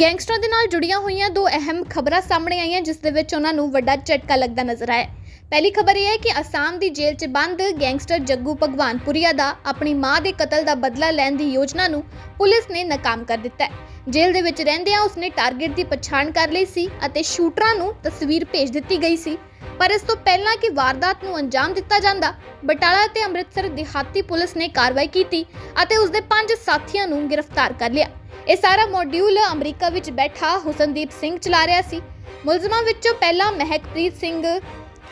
ਗੈਂਗਸਟਰਾਂ ਦੇ ਨਾਲ ਜੁੜੀਆਂ ਹੋਈਆਂ ਦੋ ਅਹਿਮ ਖਬਰਾਂ ਸਾਹਮਣੇ ਆਈਆਂ, ਜਿਸ ਦੇ ਵਿੱਚ ਉਹਨਾਂ ਨੂੰ ਵੱਡਾ ਝਟਕਾ ਲੱਗਦਾ ਨਜ਼ਰ ਆਇਆ। ਪਹਿਲੀ ਖਬਰ ਇਹ ਹੈ ਕਿ ਅਸਾਮ ਦੀ ਜੇਲ੍ਹ 'ਚ ਬੰਦ ਗੈਂਗਸਟਰ ਜੱਗੂ ਭਗਵਾਨਪੁਰੀਆ ਦਾ ਆਪਣੀ ਮਾਂ ਦੇ ਕਤਲ ਦਾ ਬਦਲਾ ਲੈਣ ਦੀ ਯੋਜਨਾ ਨੂੰ ਪੁਲਿਸ ਨੇ ਨਾਕਾਮ ਕਰ ਦਿੱਤਾ ਹੈ। ਜੇਲ੍ਹ ਦੇ ਵਿੱਚ ਰਹਿੰਦਿਆਂ ਉਸਨੇ ਟਾਰਗੇਟ ਦੀ ਪਛਾਣ ਕਰ ਲਈ ਸੀ ਅਤੇ ਸ਼ੂਟਰਾਂ ਨੂੰ ਤਸਵੀਰ ਭੇਜ ਦਿੱਤੀ ਗਈ ਸੀ। ਪਰ ਇਸ ਤੋਂ ਪਹਿਲਾਂ ਕਿ ਵਾਰਦਾਤ ਨੂੰ ਅੰਜਾਮ ਦਿੱਤਾ ਜਾਂਦਾ, ਬਟਾਲਾ ਤੇ ਅੰਮ੍ਰਿਤਸਰ ਦਿਹਾਤੀ ਪੁਲਿਸ ਨੇ ਕਾਰਵਾਈ ਕੀਤੀ ਅਤੇ ਉਸਦੇ ਪੰਜ ਸਾਥੀਆਂ ਨੂੰ ਗ੍ਰਿਫਤਾਰ ਕਰ ਲਿਆ। ਇਹ ਸਾਰਾ ਮੋਡਿਊਲ ਅਮਰੀਕਾ ਵਿੱਚ ਬੈਠਾ ਹੁਸਨਦੀਪ ਸਿੰਘ ਚਲਾ ਰਿਹਾ ਸੀ। ਮੁਲਜ਼ਮਾਂ ਵਿੱਚੋਂ ਪਹਿਲਾਂ ਮਹਿਕਪ੍ਰੀਤ ਸਿੰਘ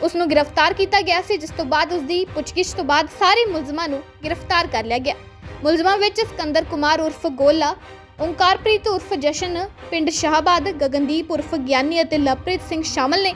ਉਸ ਨੂੰ ਗ੍ਰਿਫਤਾਰ ਕੀਤਾ ਗਿਆ ਸੀ, ਜਿਸ ਤੋਂ ਬਾਅਦ ਉਸ ਦੀ ਪੁੱਛਗਿੱਛ ਤੋਂ ਬਾਅਦ ਸਾਰੇ ਮੁਲਜ਼ਮਾਂ ਨੂੰ ਗ੍ਰਿਫਤਾਰ ਕਰ ਲਿਆ ਗਿਆ। ਮੁਲਜ਼ਮਾਂ ਵਿੱਚ ਸਿਕੰਦਰ ਕੁਮਾਰ ਉਰਫ ਗੋਲਾ ਓਮਕਾਰਪ੍ਰੀਤ ਉਰਫ ਜਸ਼ਨ, ਪਿੰਡ ਸ਼ਾਹਬਾਦ, ਗਗਨਦੀਪ ਉਰਫ ਗਿਆਨੀ ਅਤੇ ਲਵਪ੍ਰੀਤ ਸਿੰਘ ਸ਼ਾਮਲ ਨੇ।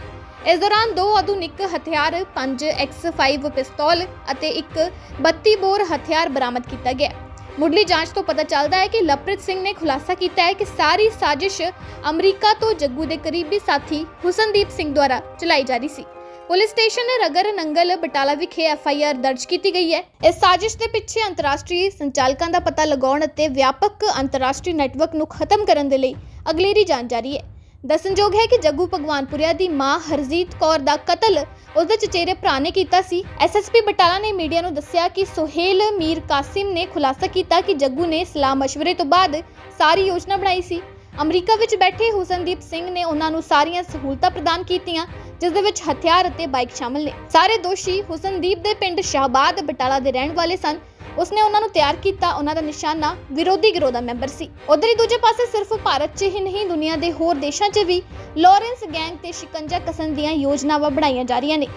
ਇਸ ਦੌਰਾਨ ਦੋ ਆਧੁਨਿਕ ਹਥਿਆਰ 5 X5 ਪਿਸਤੌਲ ਅਤੇ ਇੱਕ 32 ਬੋਰ ਹਥਿਆਰ ਬਰਾਮਦ ਕੀਤਾ ਗਿਆ। ਮੁੱਢਲੀ ਜਾਂਚ ਤੋਂ ਪਤਾ ਚੱਲਦਾ ਹੈ ਕਿ ਲਵਪ੍ਰੀਤ ਸਿੰਘ ਨੇ ਖੁਲਾਸਾ ਕੀਤਾ ਹੈ ਕਿ ਸਾਰੀ ਸਾਜ਼ਿਸ਼ ਅਮਰੀਕਾ ਤੋਂ ਜੱਗੂ ਦੇ ਕਰੀਬੀ ਸਾਥੀ ਹੁਸਨਦੀਪ ਸਿੰਘ ਦੁਆਰਾ ਚਲਾਈ ਜਾ ਰਹੀ ਸੀ। ਪੁਲਿਸ ਸਟੇਸ਼ਨ ਰਗਰ ਨੰਗਲ ਬਟਾਲਾ ਵਿਖੇ ਐਫ ਆਈ ਆਰ ਦਰਜ ਕੀਤੀ ਗਈ ਹੈ। ਇਸ ਸਾਜ਼ਿਸ਼ ਦੇ ਪਿੱਛੇ ਅੰਤਰਰਾਸ਼ਟਰੀ ਸੰਚਾਲਕਾਂ ਦਾ ਪਤਾ ਲਗਾਉਣ ਅਤੇ ਵਿਆਪਕ ਅੰਤਰਰਾਸ਼ਟਰੀ ਨੈਟਵਰਕ ਨੂੰ ਖਤਮ ਕਰਨ ਦੇ ਲਈ ਅਗਲੇਰੀ ਜਾਂਚ ਜਾਰੀ ਹੈ। ਦੱਸਣਯੋਗ ਹੈ ਕਿ ਜੱਗੂ ਭਗਵਾਨਪੁਰਿਆ ਦੀ ਮਾਂ ਹਰਜੀਤ ਕੌਰ ਦਾ ਕਤਲ ਉਸਦੇ ਚਚੇਰੇ ਭਰਾ ਨੇ ਕੀਤਾ ਸੀ। ਐਸਐਸਪੀ ਬਟਾਲਾ ਨੇ ਮੀਡੀਆ ਨੂੰ ਦੱਸਿਆ ਕਿ ਸੁਹੇਲ ਮੀਰ ਕਾਸਿਮ ਨੇ ਖੁਲਾਸਾ ਕੀਤਾ ਕਿ ਜੱਗੂ ਨੇ ਸਲਾਹ ਮਸ਼ਵਰੇ ਤੋਂ ਬਾਅਦ ਸਾਰੀ ਯੋਜਨਾ ਬਣਾਈ ਸੀ। ਅਮਰੀਕਾ ਵਿੱਚ ਬੈਠੇ ਹੁਸਨਦੀਪ ਸਿੰਘ ਨੇ ਉਹਨਾਂ ਨੂੰ ਸਾਰੀਆਂ ਸਹੂਲਤਾਂ ਪ੍ਰਦਾਨ ਕੀਤੀਆਂ, ਜਿਸ ਦੇ ਵਿੱਚ ਹਥਿਆਰ ਅਤੇ ਬਾਈਕ ਸ਼ਾਮਲ ਨੇ। ਸਾਰੇ ਦੋਸ਼ੀ ਹੁਸਨਦੀਪ ਦੇ ਪਿੰਡ ਸ਼ਾਹਬਾਦ ਬਟਾਲਾ ਦੇ ਰਹਿਣ ਵਾਲੇ ਸਨ। ਉਸਨੇ ਉਹਨਾਂ ਨੂੰ ਤਿਆਰ ਕੀਤਾ, ਉਹਨਾਂ ਦਾ ਨਿਸ਼ਾਨਾ ਵਿਰੋਧੀ ਗਿਰੋਹ ਦਾ ਮੈਂਬਰ ਸੀ। ਉਧਰ ਹੀ ਦੂਜੇ ਪਾਸੇ ਸਿਰਫ ਭਾਰਤ 'ਚ ਹੀ ਨਹੀਂ, ਦੁਨੀਆ ਦੇ ਹੋਰ ਦੇਸ਼ਾਂ 'ਚ ਵੀ ਲਾਰੈਂਸ ਗੈਂਗ ਤੇ ਸ਼ਿਕੰਜਾ ਕਸਣ ਦੀਆਂ ਯੋਜਨਾਵਾਂ ਬਣਾਈਆਂ ਜਾ ਰਹੀਆਂ ਨੇ।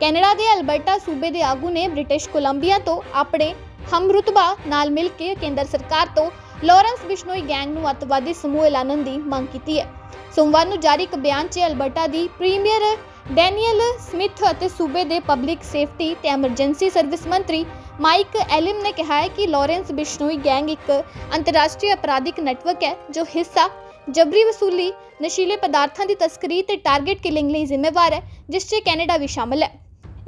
ਕੈਨੇਡਾ ਦੇ ਅਲਬਰਟਾ ਸੂਬੇ ਦੇ ਆਗੂ ਨੇ ਬ੍ਰਿਟਿਸ਼ ਕੋਲੰਬੀਆ ਤੋਂ ਆਪਣੇ ਹਮਰੁਤਬਾ ਨਾਲ ਮਿਲ ਕੇ ਕੇਂਦਰ ਸਰਕਾਰ ਤੋਂ ਲਾਰੈਂਸ ਬਿਸ਼ਨੋਈ ਗੈਂਗ ਨੂੰ ਅੱਤਵਾਦੀ ਸਮੂਹ ਐਲਾਨਣ ਦੀ ਮੰਗ ਕੀਤੀ ਹੈ। ਸੋਮਵਾਰ ਨੂੰ ਜਾਰੀ ਇੱਕ ਬਿਆਨ 'ਚ ਅਲਬਰਟਾ ਦੀ ਪ੍ਰੀਮੀਅਰ ਡੈਨੀਅਲ ਸਮਿਥ ਅਤੇ ਸੂਬੇ ਦੇ ਪਬਲਿਕ ਸੇਫਟੀ ਤੇ ਐਮਰਜੈਂਸੀ ਸਰਵਿਸ ਮੰਤਰੀ ਮਾਈਕ ਐਲਿਮ ਨੇ ਕਿਹਾ ਹੈ ਕਿ ਲਾਰੈਂਸ ਬਿਸ਼ਨੋਈ ਗੈਂਗ ਇੱਕ ਅੰਤਰਰਾਸ਼ਟਰੀ ਅਪਰਾਧਿਕ ਨੈਟਵਰਕ ਹੈ, ਜੋ ਹਿੱਸਾ, ਜਬਰੀ ਵਸੂਲੀ, ਨਸ਼ੀਲੇ ਪਦਾਰਥਾਂ ਦੀ ਤਸਕਰੀ ਤੇ ਟਾਰਗੇਟ ਕਿਲਿੰਗ ਲਈ ਜ਼ਿੰਮੇਵਾਰ ਹੈ, ਜਿਸ 'ਚ ਕੈਨੇਡਾ ਵੀ ਸ਼ਾਮਲ ਹੈ।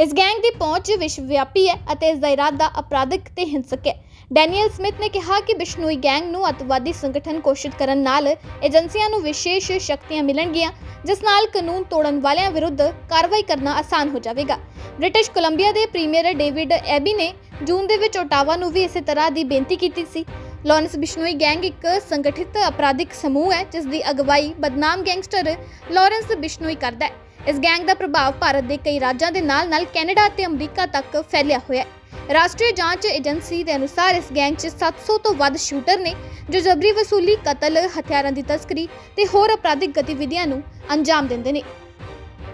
ਇਸ ਗੈਂਗ ਦੀ ਪਹੁੰਚ ਵਿਸ਼ਵ ਵਿਆਪੀ ਹੈ ਅਤੇ ਇਸ ਦਾ ਇਰਾਦਾ ਅਪਰਾਧਿਕ ਤੇ ਹਿੰਸਕ ਹੈ। ਡੈਨੀਅਲ ਸਮਿਥ ਨੇ ਕਿਹਾ ਕਿ ਬਿਸ਼ਨੋਈ ਗੈਂਗ ਨੂੰ ਅਤਵਾਦੀ ਸੰਗਠਨ ਘੋਸ਼ਿਤ ਕਰਨ ਨਾਲ ਏਜੰਸੀਆਂ ਨੂੰ ਵਿਸ਼ੇਸ਼ ਸ਼ਕਤੀਆਂ ਮਿਲਣਗੀਆਂ, ਜਿਸ ਨਾਲ ਕਾਨੂੰਨ ਤੋੜਨ ਵਾਲਿਆਂ ਵਿਰੁੱਧ ਕਾਰਵਾਈ ਕਰਨਾ ਆਸਾਨ ਹੋ ਜਾਵੇਗਾ। ਬ੍ਰਿਟਿਸ਼ ਕੋਲੰਬੀਆ ਦੇ ਪ੍ਰੀਮੀਅਰ ਡੇਵਿਡ ਐਬੀ ਨੇ ਜੂਨ ਦੇ ਵਿੱਚ ਓਟਾਵਾ ਨੂੰ ਵੀ ਇਸੇ ਤਰ੍ਹਾਂ ਦੀ ਬੇਨਤੀ ਕੀਤੀ ਸੀ। ਲਾਰੈਂਸ ਬਿਸ਼ਨੋਈ ਗੈਂਗ ਇੱਕ ਸੰਗਠਿਤ ਅਪਰਾਧਿਕ ਸਮੂਹ ਹੈ, ਜਿਸ ਦੀ ਅਗਵਾਈ ਬਦਨਾਮ ਗੈਂਗਸਟਰ ਲਾਰੈਂਸ ਬਿਸ਼ਨੋਈ ਕਰਦਾ ਹੈ। ਇਸ ਗੈਂਗ ਦਾ ਪ੍ਰਭਾਵ ਭਾਰਤ ਦੇ ਕਈ ਰਾਜਾਂ ਦੇ ਨਾਲ-ਨਾਲ ਕੈਨੇਡਾ ਅਤੇ ਅਮਰੀਕਾ ਤੱਕ ਫੈਲਿਆ ਹੋਇਆ ਹੈ। ਰਾਸ਼ਟਰੀ ਜਾਂਚ ਏਜੰਸੀ ਦੇ ਅਨੁਸਾਰ ਇਸ ਗੈਂਗ 'ਚ 700 ਤੋਂ ਵੱਧ ਸ਼ੂਟਰ ਨੇ ਜੋ ਜਬਰੀ ਵਸੂਲੀ, ਕਤਲ, ਹਥਿਆਰਾਂ ਦੀ ਤਸਕਰੀ ਤੇ ਹੋਰ ਅਪਰਾਧਿਕ ਗਤੀਵਿਧੀਆਂ ਨੂੰ ਅੰਜਾਮ ਦਿੰਦੇ ਨੇ।